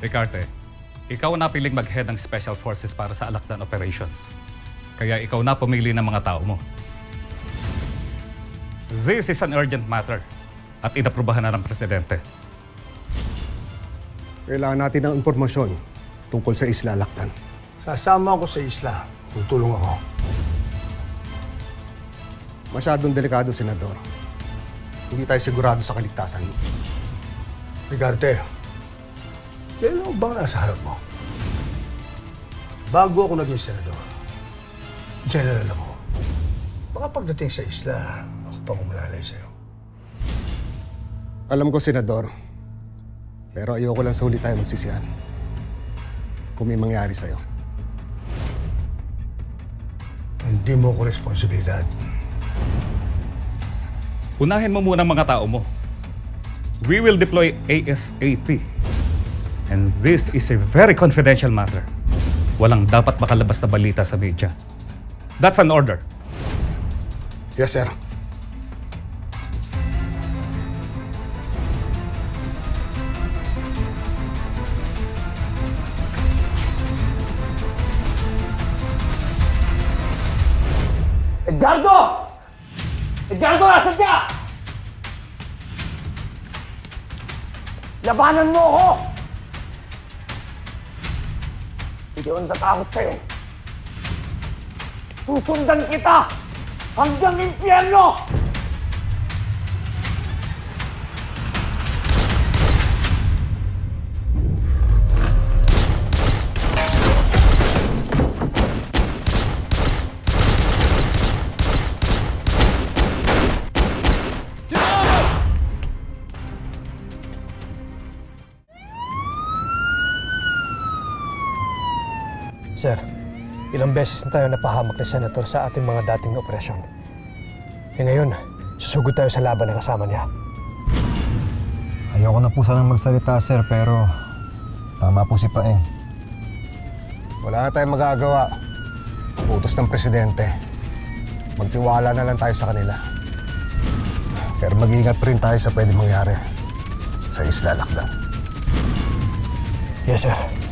Ricarte, ikaw na piling mag-head ng Special Forces para sa Alakdan Operations. Kaya ikaw na pumili ng mga tao mo. This is an urgent matter at inaprubahan na ng Presidente. Kailangan natin ng impormasyon tungkol sa Isla Laktan. Sasama ako sa isla. Tutulong ako. Masyadong delikado, Senador. Hindi tayo sigurado sa kaligtasan mo. Rigarte, kailan mo bang nasa harap mo? Bago ako naging senador, general ako. Baka pagdating sa isla, ako pa kumulalay sa'yo. Alam ko, Senador. Pero ayoko lang sa huli tayo magsisihan. Kung may mangyari sa'yo. Hindi mo ko responsibilidad. Unahin mo muna ang mga tao mo. We will deploy ASAP. And this is a very confidential matter. Walang dapat makalabas na balita sa media. That's an order. Yes, sir. Edgardo! Edgardo, nasan ka? Labanan mo ako! Hindi ako natatakot sa'yo. Susundan kita hanggang impyerno! Sir, ilang beses na tayo napahamak ni Senator sa ating mga dating operasyon. E ngayon, susugod tayo sa laban na kasama niya. Ayoko na po sanang magsalita, sir, pero tama po si Paeng. Wala na tayong magagawa. Utos ng Presidente. Magtiwala na lang tayo sa kanila. Pero mag-iingat pa rin tayo sa pwede mangyari sa Isla Lakdan. Yes, sir.